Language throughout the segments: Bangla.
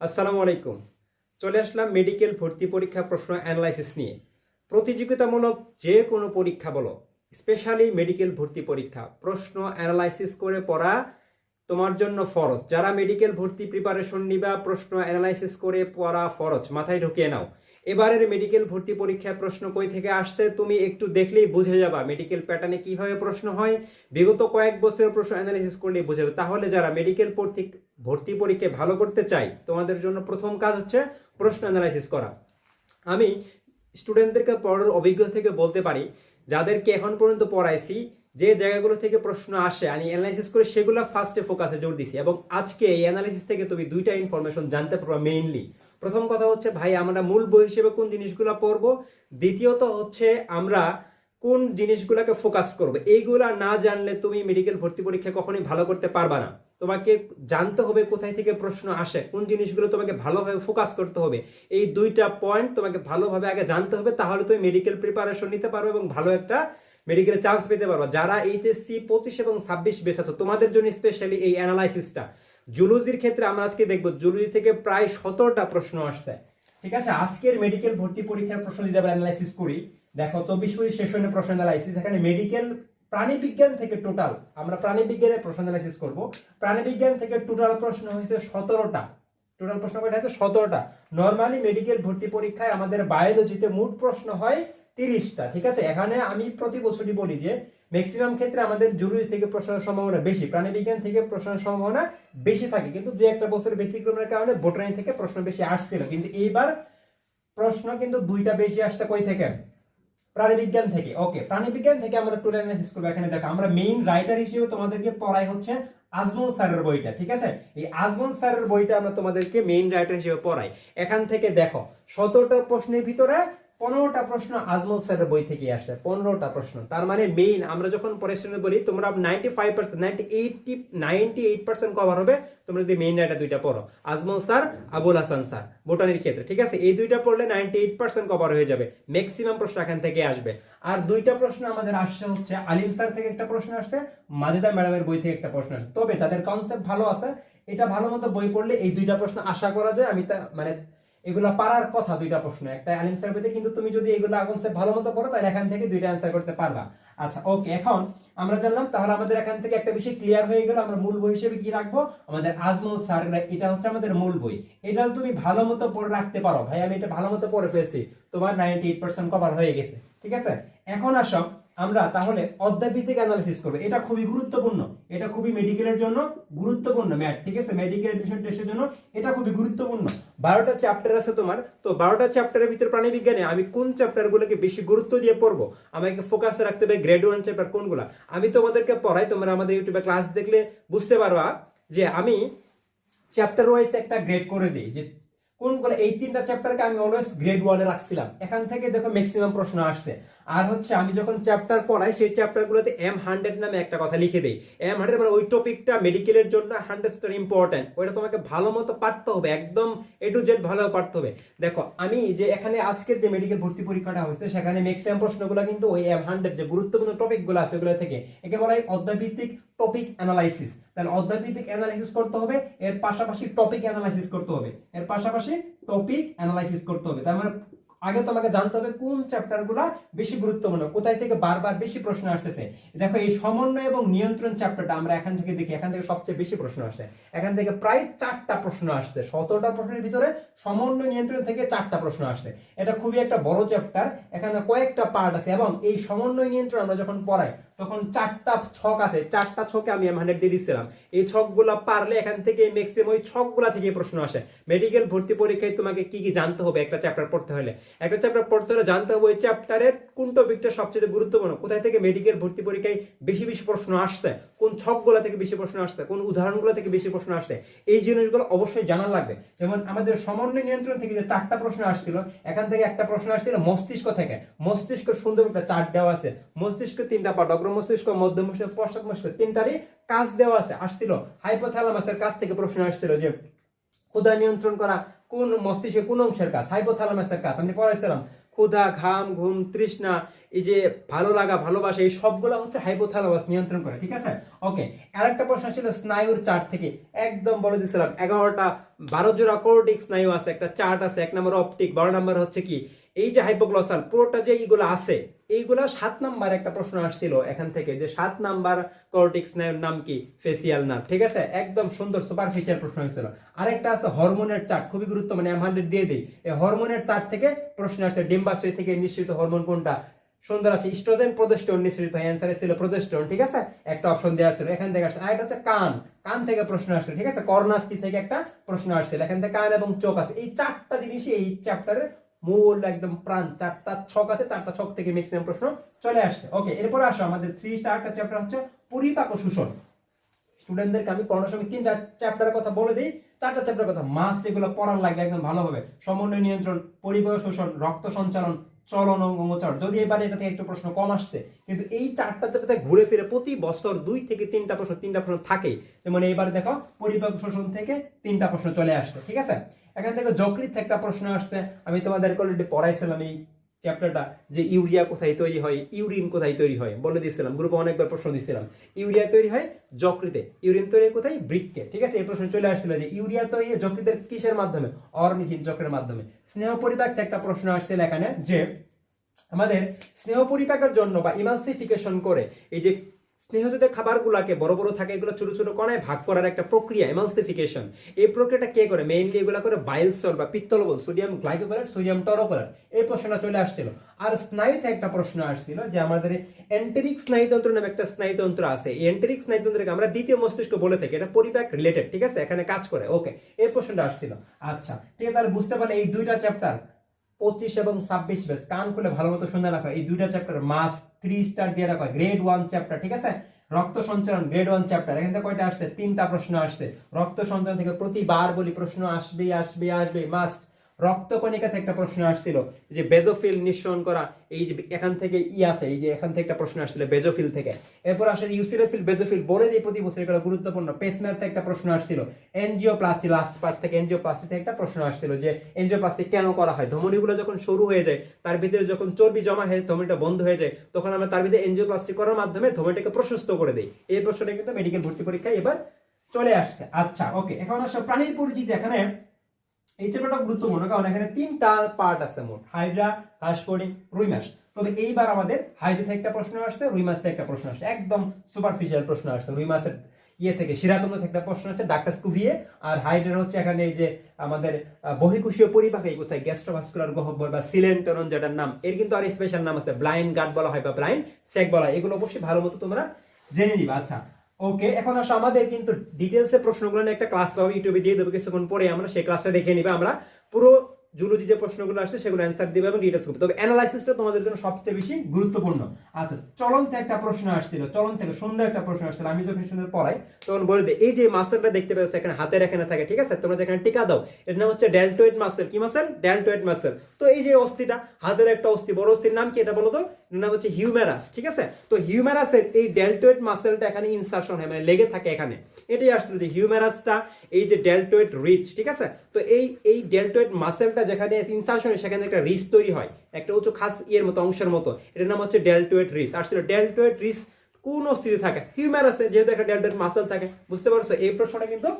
আসসালামু আলাইকুম। চলে আসলাম মেডিকেল ভর্তি পরীক্ষা প্রশ্ন অ্যানালাইসিস নিয়ে। প্রতিযোগিতামূলক যে কোনো পরীক্ষা বলো, স্পেশালি মেডিকেল ভর্তি পরীক্ষা, প্রশ্ন অ্যানালাইসিস করে পড়া তোমার জন্য ফরজ। যারা মেডিকেল ভর্তি প্রিপারেশন নিবা, প্রশ্ন অ্যানালাইসিস করে পড়া ফরজ, মাথায় ঢুকিয়ে নাও। এবারের মেডিকেল ভর্তি পরীক্ষার প্রশ্ন কই থেকে আসছে, তুমি একটু দেখলেই বুঝে যাবা মেডিকেল প্যাটার্নে কীভাবে প্রশ্ন হয়। বিগত কয়েক বছরের প্রশ্ন অ্যানালাইসিস করলেই বুঝে যাবে। তাহলে যারা মেডিকেল ভর্তি ভর্তি পরীক্ষায় ভালো করতে চাই তোমাদের জন্য প্রথম কাজ হচ্ছে প্রশ্ন অ্যানালাইসিস করা। আমি স্টুডেন্টদেরকে পড়ার অভিজ্ঞতা থেকে বলতে পারি, যাদেরকে এখন পর্যন্ত পড়াইছি, যে জায়গাগুলো থেকে প্রশ্ন আসে, আমি অ্যানালাইসিস করে সেগুলো ফার্স্টে ফোকাসে জোর দিছি এবং আজকে এই অ্যানালাইসিস থেকে তুমি দুইটা ইনফরমেশন জানতে পারবা মেইনলি প্রথম কথা হচ্ছে, ভাই, আমরা মূল বই হিসেবে কোন জিনিসগুলো পড়ব? দ্বিতীয়ত হচ্ছে, আমরা কোন জিনিসগুলোকে ফোকাস করব? এইগুলা না জানলে তুমি মেডিকেল ভর্তি পরীক্ষা কখনোই ভালো করতে পারবা না। তোমাকে জানতে হবে কোথায় থেকে প্রশ্ন আসে, কোন জিনিসগুলো তোমাকে ভালোভাবে ফোকাস করতে হবে। এই দুইটা পয়েন্ট তোমাকে ভালোভাবে আগে জানতে হবে, তাহলে তুমি মেডিকেল প্রিপারেশন নিতে পারবে এবং ভালো একটা মেডিকেলে চান্স পেতে পারবা। যারা এইচএসসি পঁচিশ এবং ছাব্বিশ বেশ আছে, তোমাদের জন্য স্পেশালি এই অ্যানালাইসিসটা জুলজির ক্ষেত্রে আমরা আজকে দেখব জুলজি থেকে প্রায় সতেরোটা প্রশ্ন আসছে। ঠিক আছে? আজকের মেডিকেল ভর্তি পরীক্ষার প্রশ্ন যদি আমরা অ্যানালাইসিস করি, দেখো, চব্বিশ পঁচিশ সেশনে প্রশ্ন অ্যানালাইসিস এখানে মেডিকেল প্রাণীবিজ্ঞান থেকে টোটাল আমরা প্রাণীবিজ্ঞানের প্রশ্ন অ্যানালাইসিস করব। প্রাণীবিজ্ঞান থেকে টোটাল প্রশ্ন হয়েছে সতেরোটা। টোটাল প্রশ্ন কয়টা আছে? সতেরোটা। নর্মালি মেডিকেল ভর্তি পরীক্ষায় আমাদের বায়োলজিতে মোট প্রশ্ন হয় তিরিশটা। ঠিক আছে? এখানে আমি প্রতি বছরই বলি যে ম্যাক্সিমাম ক্ষেত্রে আমাদের জরুরি থেকে প্রশ্নের সম্ভাবনা বেশি প্রাণীবিজ্ঞান থেকে প্রশ্নের সম্ভাবনা বেশি থাকে, কিন্তু দুই একটা বছরের ব্যতিক্রমের কারণে বোটানি থেকে প্রশ্ন বেশি আসছিল। কিন্তু এইবার প্রশ্ন কিন্তু দুইটা বেশি আসছে কই থেকে? প্রাণীবিজ্ঞান থেকে। ওকে প্রাণীবিজ্ঞান থেকে আমরা টুল অ্যানালাইসিস করব এখানে। দেখো, আমরা মেইন রাইটার হিসেবে তোমাদেরকে পড়াই হচ্ছে আজমল স্যারের বইটা, ঠিক আছে? এই আজমল স্যারের বইটা আমরা তোমাদেরকে মেইন রাইটার হিসেবে পড়াই। এখান থেকে দেখো, সতেরোটা প্রশ্নের ভিতরে পনেরোটা প্রশ্ন আজমল স্যারের বই থেকে আসে, পনেরোটা প্রশ্ন। তার মানে মেইন আমরা যখন পরিশ্রমে বলি তোমরা ninety five percent ninety eighty ninety eight percent cover হবে, তোমরা যদি মেইন রাইটার দুইটা পড়ো। আজমল স্যার, আবুল হাসান স্যার, বোটানির ক্ষেত্রে, ঠিক আছে? এই দুইটা পড়লে নাইনটি এইট পার্সেন্ট কভার হয়ে যাবে ম্যাক্সিমাম প্রশ্ন এখান থেকে আসবে। আর দুইটা প্রশ্ন আমাদের আসছে হচ্ছে, আলিম স্যার থেকে একটা প্রশ্ন আসছে মাজেদা ম্যাডামের বই থেকে একটা প্রশ্ন আসছে। তবে যাদের কনসেপ্ট ভালো আছে, এটা ভালো মতো বই পড়লে এই দুইটা প্রশ্ন আশা করা যায়, আমি তা মানে এগুলা পারার কথা দুইটা প্রশ্ন। একটা আলিম স্যার বইতে কিন্তু তুমি যদি এগুলা কনসেপ্ট ভালো মতো পড়ো, তাহলে এখান থেকে দুইটা অ্যান্সার করতে পারবা। আচ্ছা ওকে এখন আমরা জানলাম, তাহলে আমাদের এখান থেকে একটা বিষয় ক্লিয়ার হয়ে গেল, আমরা মূল বই হিসেবে কি রাখব? আমাদের আজমল স্যার, এটা হচ্ছে আমাদের মূল বই। এটা তুমি ভালো মতো পড়ে রাখতে পারো। ভাই, আমি এটা ভালো মতো পড়ে ফেলছি। তোমার নাইনটি এইট পার্সেন্ট কভার হয়ে গেছে। ঠিক আছে? এখন আসো আমরা তাহলে অধ্যায়ভিত্তিক অ্যানালিসিস করব। এটা খুবই গুরুত্বপূর্ণ। এটা খুবই মেডিকেলের জন্য গুরুত্বপূর্ণ। ম্যাথ ঠিক আছে? মেডিকেল এডমিশন টেস্টের জন্য এটা খুবই গুরুত্বপূর্ণ। বারোটা চ্যাপ্টার আছে তোমার। তো বারোটা চ্যাপ্টারের ভিতরে প্রাণীবিজ্ঞানে আমি কোন চ্যাপ্টারগুলোকে বেশি গুরুত্ব দিয়ে পড়ব? আমাকে ফোকাসে রাখতে হবে গ্রেড ওয়ান চ্যাপ্টার কোনগুলো? আমি তোমাদেরকে পড়াই, তোমরা আমাদের ইউটিউবে ক্লাস দেখলে বুঝতে পারবা যে আমি চ্যাপ্টার ওয়াইজ একটা গ্রেড করে দিই যে কোনগুলো, এই তিনটা চ্যাপ্টারকে আমি অলওয়েজ গ্রেড ওয়ানে রাখছিলাম। এখান থেকে দেখো ম্যাক্সিমাম প্রশ্ন আসছে। আর হচ্ছে আমি যখন চ্যাপ্টার পড়াই, সেই চ্যাপ্টারগুলোতে এম হান্ড্রেড নামে একটা কথা লিখে দিই। এম হান্ড্রেড মানে ওই টপিকটা মেডিকেলের জন্য হান্ড্রেড ইম্পর্টেন্ট ওইটা তোমাকে ভালো মতো পারতে হবে, একদম এ টু জেড ভালো পারতে হবে। দেখো, আমি যে এখানে আজকের যে মেডিকেল ভর্তি পরীক্ষাটা হয়েছে, সেখানে ম্যাক্সিমাম প্রশ্নগুলো কিন্তু ওই এম হান্ড্রেড যে গুরুত্বপূর্ণ টপিকগুলো আছে ওগুলো থেকে। একে বলা হয় অধ্যায়ভিত্তিক টপিক অ্যানালাইসিস তাহলে অধ্যায়ভিত্তিক অ্যানালাইসিস করতে হবে, এর পাশাপাশি টপিক অ্যানালাইসিস করতে হবে। এর পাশাপাশি টপিক অ্যানালাইসিস করতে হবে। তার মানে আগে তোমাকে জানতে হবে কোন চ্যাপ্টারগুলো বেশি গুরুত্বপূর্ণ, কোথায় থেকে বারবার বেশি প্রশ্ন আসতেছে। দেখো, এই সমন্বয় এবং নিয়ন্ত্রণ চ্যাপ্টারটা আমরা এখান থেকে দেখি, এখান থেকে সবচেয়ে বেশি প্রশ্ন আসছে এখান থেকে প্রায় চারটা প্রশ্ন আসছে, সতেরোটা প্রশ্নের ভিতরে সমন্বয় নিয়ন্ত্রণ থেকে চারটা প্রশ্ন আসছে। এটা খুবই একটা বড় চ্যাপ্টার এখানে কয়েকটা পার্ট আছে এবং এই সমন্বয় নিয়ন্ত্রণ আমরা যখন পড়াই, তখন চারটা ছক আছে, চারটা ছকে আমি এম হান্ড্রেড দিয়ে দিচ্ছিলাম এই ছকগুলো পারলে এখান থেকে ম্যাক্সিমাম ওই ছকগুলা থেকে প্রশ্ন আসে। মেডিকেল ভর্তি পরীক্ষায় তোমাকে কি কি জানতে হবে একটা চ্যাপ্টার পড়তে হলে? একটা চ্যাপ্টার পড়তে হলে জানতে হবে ওই চ্যাপ্টারের কোন টপিকটা সবচেয়ে গুরুত্বপূর্ণ, কোথায় থেকে মেডিকেল ভর্তি পরীক্ষায় বেশি বেশি প্রশ্ন আসছে, কোন ছকগুলো থেকে বেশি প্রশ্ন আসছে, কোন উদাহরণগুলো থেকে বেশি প্রশ্ন আসছে, এই জিনিসগুলো অবশ্যই জানা লাগবে। যেমন আমাদের সমন্বয় নিয়ন্ত্রণ থেকে যে চারটা প্রশ্ন আসছিল, এখান থেকে একটা প্রশ্ন আসছিল মস্তিষ্ক থেকে। মস্তিষ্ক সুন্দর একটা চার্ট দেওয়া আছে। মস্তিষ্ক তিনটা পার্ট অগ্র মস্তিষ্ক মধ্য মস্তিষ্ক, পশ্চাৎ মস্তিষ্ক তিনটারই কাজ দেওয়া আছে, আসছিল। হাইপোথ্যালামাসের কাছ থেকে প্রশ্ন আসছিল যে ক্ষুধা নিয়ন্ত্রণ করা কোন মস্তিষ্কে কোন অংশের কাজ? হাইপোথ্যালামাসের কাজ। আমি পড়াইছিলাম ক্ষুধা, ঘাম, ঘুম, তৃষ্ণা, এই যে ভালো লাগা, ভালোবাসা, এই সবগুলো হচ্ছে হাইপোথ্যালামাস নিয়ন্ত্রণ করে, ঠিক আছে? ওকে আর একটা প্রশ্ন ছিল স্নায়ুর চার্ট থেকে। একদম বলে দিয়েছিলাম এগারোটা, বারো জোড়া কোর্টিক স্নায়ু আছে, একটা চার্ট আছে, এক নম্বর অপটিক বারো নম্বর হচ্ছে কি? এই যে হাইপোগ্লসাল পুরোটা যে এইগুলো আছে, এইগুলা সাত নাম্বার একটা প্রশ্ন আসছিল এখান থেকে যে সাত নাম্বার কর্টিক স্নায়ুর নাম কি? ফেসিয়াল নার্ভ ঠিক আছে? একদম সুন্দর সুপার ফিচার প্রশ্ন হয়েছিল। আরেকটা আছে হরমোনের চার্ট খুবই গুরুত্ব মানে এম হান্ড্রেড দিয়ে দিই। এই হরমোনের চার্ট থেকে প্রশ্ন আসছে, ডিম্বাশয় থেকে নিঃসৃত হরমোন কোনটা? সুন্দর আছে ইস্ট্রোজেন প্রোজেস্টেরন নিঃসৃত হয় অ্যান্সারে ছিল প্রোজেস্টেরন ঠিক আছে? একটা অপশন দেওয়া ছিল, এখান থেকে আসছে, আরেকটা হচ্ছে কান। কান থেকে প্রশ্ন আসছে, ঠিক আছে? কর্ণাস্থি থেকে একটা প্রশ্ন আসছিল, এখান থেকে কান এবং চোখ আছে। এই চারটা জিনিসই এই চ্যাপ্টারের মূল একদম প্রাণ, চারটা ছক আছে, চারটা ছক থেকে ম্যাক্সিমাম প্রশ্ন চলে আসছে। ওকে এরপরে আসো, আমাদের থ্রি স্টারটা চ্যাপ্টার হচ্ছে পরিপাক শোষণ। স্টুডেন্টদেরকে আমি পড়ানোর সময় তিনটা চ্যাপ্টারের কথা বলে দিই। চারটা চ্যাপ্টারের কথা মাস্ট এগুলো পড়ার লাগবে একদম ভালোভাবে। সমন্বয় নিয়ন্ত্রণ পরিবহ শোষণ, রক্ত সঞ্চালন, চলন অঙ্গোচার যদি এবারে এটা থেকে একটু প্রশ্ন কম আসছে, কিন্তু এই চারটা চ্যাপ্টারে ঘুরে ফিরে প্রতি বছর দুই থেকে তিনটা প্রশ্ন তিনটা প্রশ্ন থাকে যেমন এইবার দেখো, পরিপাক শোষণ থেকে তিনটা প্রশ্ন চলে আসছে, ঠিক আছে? এখান থেকে যকৃত একটা প্রশ্ন আসছে। আমি তোমাদেরকে অলরেডি পড়াইছিলাম এই চ্যাপ্টারটা যে ইউরিয়া কোথায় তৈরি হয়, ইউরিন কোথায় তৈরি হয়, বলে দিয়েছিলাম গ্রুপে অনেকবার প্রশ্ন দিয়েছিলাম ইউরিয়া তৈরি হয় যকৃতে, ইউরিন তৈরি কোথায়? বৃক্কে ঠিক আছে? এই প্রশ্ন চলে আসছিল যে ইউরিয়া তৈরি যকৃতের কিসের মাধ্যমে? অর্নিথিন চক্রের মাধ্যমে। স্নেহ পরিপাক একটা প্রশ্ন আসছিল এখানে যে আমাদের স্নেহ পরিপাকের জন্য বা ইমানসিফিকেশন করে এই যে স্নেহজাতীয় খাবারগুলোকে বড় বড় থাকে, এগুলো ছোট ছোট কণায় ভাগ করার একটা প্রক্রিয়া এমালসিফিকেশন এই প্রক্রিয়াটা কে করে? মেইনলি এগুলো করে বাইল সল বা পিত্তলবল সোডিয়াম গ্লাইকোপ্যালেট সোডিয়াম টরোপ্যালেট এই প্রশ্নটা চলে আসছিল। আর স্নায়ুতে একটা প্রশ্ন আসছিল যে আমাদের এন্টেরিক স্নায়ুতন্ত্র নামে একটা স্নায়ুতন্ত্র আছে। এই এন্টেরিক স্নায়ুতন্ত্রকে আমরা দ্বিতীয় মস্তিষ্ক বলে থাকি। এটা পরিপাক রিলেটেড ঠিক আছে? এখানে কাজ করে। ওকে এই প্রশ্নটা আসছিল। আচ্ছা ঠিক আছে, তাহলে বুঝতে পারলে এই দুইটা চ্যাপ্টার পঁচিশ এবং ছাব্বিশ বেস কান খুলে ভালো মতো শুনে রাখা এই দুইটা চ্যাপ্টার মাস থ্রি স্টার দিয়ে রাখা। গ্রেড ওয়ান চ্যাপ্টার ঠিক আছে? রক্ত সঞ্চালন গ্রেড ওয়ান চ্যাপ্টার এখান থেকে কয়টা আসছে? তিনটা প্রশ্ন আসছে। রক্ত সঞ্চালন থেকে প্রতিবার বলি, প্রশ্ন আসবে আসবে আসবে মাস্ট রক্তকণিকা থেকে একটা প্রশ্ন আসছিল যে বেজোফিল নিঃসরণ করা, এই যে এখান থেকে ই আছে, এই যে এখান থেকে একটা প্রশ্ন আসছিল বেজোফিল থেকে। এরপর আসে ইউসিলোফিল বেজোফিল বলে দিই প্রতি বছর এগুলো গুরুত্বপূর্ণ পেসমের থেকে একটা প্রশ্ন আসছিল। এনজিওপ্লাস্টি লাস্ট পার্ট থেকে এনজিওপ্লাস্টি থেকে একটা প্রশ্ন আসছিল যে এনজিওপ্লাস্টি কেন করা হয়? ধমনীগুলো যখন শুরু হয়ে যায়, তার ভিতরে যখন চর্বি জমা হয়ে ধমনিটা বন্ধ হয়ে যায়, তখন আমরা তার ভিতরে এনজিওপ্লাস্টি করার মাধ্যমে ধমনীটাকে প্রশস্ত করে দিই। এই প্রশ্নটা কিন্তু মেডিকেল ভর্তি পরীক্ষায় এবার চলে আসছে। আচ্ছা ওকে এখন আসলে প্রাণীর পরিচিতি এখানে। এই চ্যাপ্টারটা গুরুত্বপূর্ণ, কারণ এখানে তিনটা পার্ট আছে মোট হাইড্রা কাশকড়ি রুই মাছ তবে এইবার আমাদের হাইড্রা থেকে একটা প্রশ্ন আসছে রুই মাছ থেকে একটা প্রশ্ন আসছে, একদম সুপারফিশিয়াল প্রশ্ন আসছে। রুই ইয়ে থেকে, শিরাতন্ত্র থেকে একটা প্রশ্ন আছে ডাক্তার কুভিয়ে আর হাইড্রা হচ্ছে এখানে এই যে আমাদের বহিকোষীয় পরিপাকে কোথায় গ্যাস্ট্রোভাস্কুলার গহ্বর বা সিলেন্টরন যেটার নাম, এর কিন্তু আর স্পেশাল নাম আছে ব্লাইন্ড গার্ড বলা হয় বা ব্লাইন্ড সেক বলা হয়। এগুলো অবশ্যই ভালো মতো তোমরা জেনে নিবা। আচ্ছা ওকে, এখন আসো আমাদের কিন্তু ডিটেলসে প্রশ্নগুলো একটা ক্লাস হবে ইউটিউবে দিয়ে দেবো। কিছুক্ষণ পরে আমরা সেই ক্লাসটা দেখে নিবে। আমরা পুরো জুলজি যে প্রশ্নগুলো আসছে, সেগুলো অ্যান্সার দিবে এবং ডিটেলস করবে তবে অ্যানালাইসিসটা তোমাদের জন্য সবচেয়ে বেশি গুরুত্বপূর্ণ। আচ্ছা চলন থেকে একটা প্রশ্ন আসছিল চলন থেকে সুন্দর একটা প্রশ্ন আসছিল, আমি যখন সুন্দর পড়াই, তখন বলবে, এই যে মাসেলটা দেখতে পাচ্ছ এখানে, হাতের এখানে থাকে, ঠিক আছে? তোমরা যেখানে টিকা দাও, এর নাম হচ্ছে ডেল্টোয়েড মাসেল কি মাসেল ডেল্টোয়েড মাসেল তো এই যে অস্থিটা, হাতের একটা অস্থি, বড় অস্থির নাম কি এটা বলো তো? এর নাম হচ্ছে হিউম্যারাস ঠিক আছে? তো হিউম্যারাসের এই ডেল্টোয়েড মাসেলটা এখানে ইনসার্শন হয় মানে লেগে থাকে এখানে। এটাই আসছিল যে হিউম্যারাসটা এই যে ডেল্টোয়েড রিচ ঠিক আছে? তো এই এই ডেল্টোয়েড মাসেলটা যেখানে ইনসার্শন সেখানে একটা রিচ তৈরি হয়, একটা উঁচু খাস ইয়ের মতো, অংশের মতো। এটার নাম হচ্ছে ডেল্টোয়েড রিচ আসছিল ডেল্টোয়েড রিচ কোন অস্থিতি থাকে? হিউম্যারাসে যেহেতু একটা ডেল্টোয়েড মাসেল থাকে। বুঝতে পারছ? এই প্রশ্নটা কিন্তু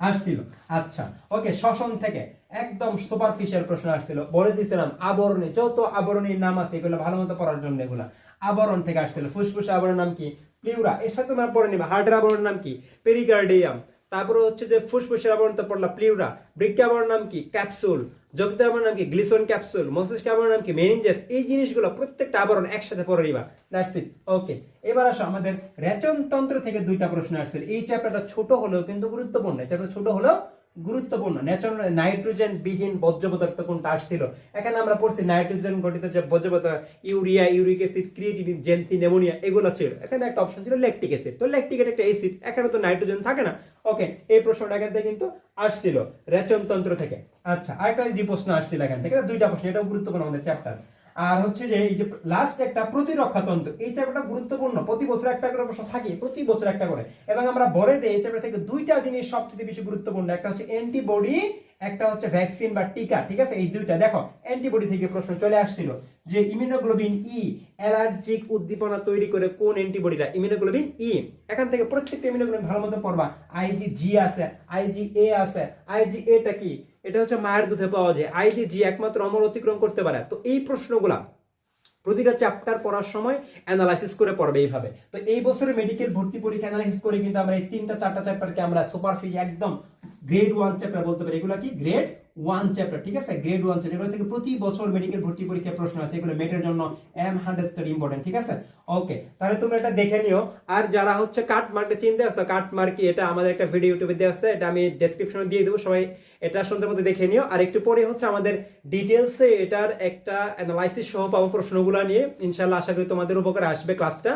আসছিল। আচ্ছা ওকে শ্বসন থেকে একদম সুপারফিশিয়াল প্রশ্ন আসছিল। বলে দিয়েছিলাম আবরণী, যত আবরণীর নাম আছে, এগুলো ভালো মতো পড়ার জন্য এগুলো। আবরণ থেকে আসছিল। ফুসফুস আবরণ নাম কি? প্লিউরা এর সাথে তোমরা পড়ে নিবা। হার্টের আবরণ নাম কি? পেরিকার্ডিয়াম তারপরে হচ্ছে যে ফুসফুসের আবরণ তো পড়লা প্লিউরা বৃক্কে আবরণ নাম কি? ক্যাপসুল আবার নাম কি, গ্লিসন ক্যাপসুল, মস্তিষ্ক আবরণ নাম কি, মেনিনজেস, এই জিনিসগুলো প্রত্যেকটা আবরণ একসাথে পড়ে নিবা। দ্যাটস ইট ওকে এবার আসো আমাদের রেচন তন্ত্র থেকে দুইটা প্রশ্ন আসছে। এই চ্যাপ্টারটা ছোট হলেও কিন্তু গুরুত্বপূর্ণ। চ্যাপ্টার ছোট হলেও গুরুত্বপূর্ণ। ন্যাচারাল নাইট্রোজেন বিহীন বর্জ্য পদার্থ কোনটা আসছিল? এখানে আমরা পড়ছি নাইট্রোজেন গঠিত যে বর্জ্য পদার্থ urea uric acid creatinine xanthine ammonia এগুলো ছিল। এখানে একটা অপশন ছিল ল্যাকটিক অ্যাসিড তো ল্যাকটিক একটা অ্যাসিড এখানে তো নাইট্রোজেন থাকে না। ওকে এই প্রশ্নটা এখান থেকে কিন্তু আসছিল। রেচন তন্ত্র থেকে। আচ্ছা আরেকটা যে প্রশ্ন আসছিল এখান থেকে, দুইটা প্রশ্ন, এটাও গুরুত্বপূর্ণ আমাদের চ্যাপ্টার আর হচ্ছে যে এই যে লাস্ট একটা প্রতিরক্ষা তন্ত্র, এই চ্যাপ্টারটা গুরুত্বপূর্ণ। প্রতি বছর একটা করে প্রশ্ন থাকে, প্রতি বছর একটা করে। এবং আমরা বলে দেই এই চ্যাপ্টার থেকে দুইটা জিনিস সবচেয়ে বেশি গুরুত্বপূর্ণ, একটা হচ্ছে অ্যান্টিবডি একটা হচ্ছে ভ্যাকসিন বা টিকা, ঠিক আছে? এই দুইটা, দেখো অ্যান্টিবডি থেকে প্রশ্ন চলে আসছিল যে ইমিউনোগ্লোবিন ই অ্যালার্জিক উদ্দীপনা তৈরি করে কোন অ্যান্টিবডিটা ইমিউনোগ্লোবিন ই এখান থেকে প্রত্যেকটা ইমিউনোগ্লোবিন ভালো মতো পড়বা। আইজি জি আছে আইজি এ আছে আইজি এটা কি? এটা হচ্ছে মায়ের দুধে পাওয়া যায়। আইজিজি একমাত্র অমর অতিক্রম করতে পারে। তো এই প্রশ্নগুলা প্রতিটা চ্যাপ্টার পড়ার সময় অ্যানালাইসিস করে পড়বে এইভাবে। তো এই বছরের মেডিকেল ভর্তি পরীক্ষা অ্যানালাইসিস করে কিন্তু আমরা এই তিনটা, চারটা চ্যাপ্টারকে আমরা সুপারফিস একদম গ্রেড ওয়ান চ্যাপ্টার বলতে পারি। এগুলো কি? গ্রেড ওয়ান চ্যাপ্টার ঠিক আছে? গ্রেড ওয়ান চ্যাপ্টার এগুলো থেকে প্রতি বছর মেডিকেল ভর্তি পরীক্ষা প্রশ্ন আছে এগুলো মেটের জন্য এম হান্ড্রেড স্টাডি ইম্পর্টেন্ট ঠিক আছে? ওকে তাহলে তোমরা এটা দেখে নিও। আর যারা হচ্ছে কাট মার্কে চিনতে আসো কাট মার্ক এটা আমাদের একটা ভিডিও ইউটিউবে দেওয়া আছে, এটা আমি ডেসক্রিপশনে দিয়ে দেবো, সবাই এটা সুন্দর মতো দেখে নিও। আর একটু পরে হচ্ছে আমাদের ডিটেলসে এটার একটা অ্যানালাইসিস সহ পাবো প্রশ্নগুলো নিয়ে। ইনশাল্লাহ আশা করি তোমাদের উপকারে আসবে ক্লাসটা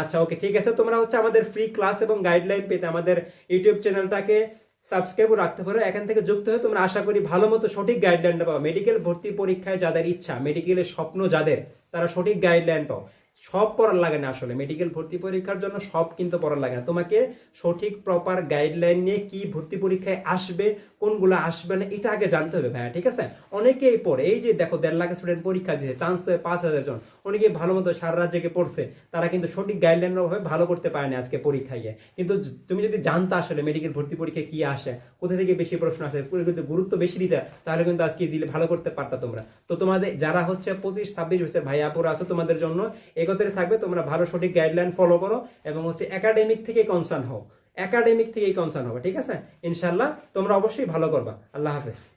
আচ্ছা ওকে ঠিক আছে, তোমরা হচ্ছে আমাদের ফ্রি ক্লাস এবং গাইডলাইন পেতে আমাদের ইউটিউব চ্যানেলটাকে সাবস্ক্রাইব রাখতে পারো। এখান থেকে যুক্ত হয়ে তোমরা আশা করি ভালো মতো সঠিক গাইডলাইনটা পাও মেডিকেল ভর্তি পরীক্ষায় যাদের ইচ্ছা মেডিকেলের স্বপ্ন যাদের, তারা সঠিক গাইডলাইন পাও। সব পড়ার লাগে না আসলে। মেডিকেল ভর্তি পরীক্ষার জন্য সব কিন্তু পড়ার লাগে না। তোমাকে সঠিক প্রপার গাইডলাইন নিয়ে কি ভর্তি পরীক্ষায় আসবে, কোনগুলো আসবে না, এটা আগে জানতে হবে ভাইয়া, ঠিক আছে? অনেকেই পড়ে, এই যে দেখো দেড় লাখ স্টুডেন্ট পরীক্ষা দিয়েছে চান্স হয়ে পাঁচ হাজার জন। অনেকেই ভালো মতো সারা রাত জেগে পড়ছে, তারা কিন্তু সঠিক গাইডলাইনের অভাবে ভালো করতে পারে না আজকে পরীক্ষায় গিয়ে। কিন্তু তুমি যদি জানতে আসলে মেডিকেল ভর্তি পরীক্ষায় কি আসে, কোথা থেকে বেশি প্রশ্ন আসে কিন্তু গুরুত্ব বেশি দিতে, তাহলে কিন্তু আজকে ইজিলি ভালো করতে পারতা তোমরা। তো তোমাদের, যারা হচ্ছে পঁচিশ, ছাব্বিশ বছর ভাই আপুরা আছো, তোমাদের জন্য একত্রে থাকবে, তোমরা ভালো সঠিক গাইডলাইন ফলো করো এবং হচ্ছে একাডেমিক থেকে কনসার্ন হও। একাডেমিক থেকেই কনসার্ন হবে, ঠিক আছে? ইনশাল্লাহ তোমরা অবশ্যই ভালো করবা। আল্লাহ হাফেজ।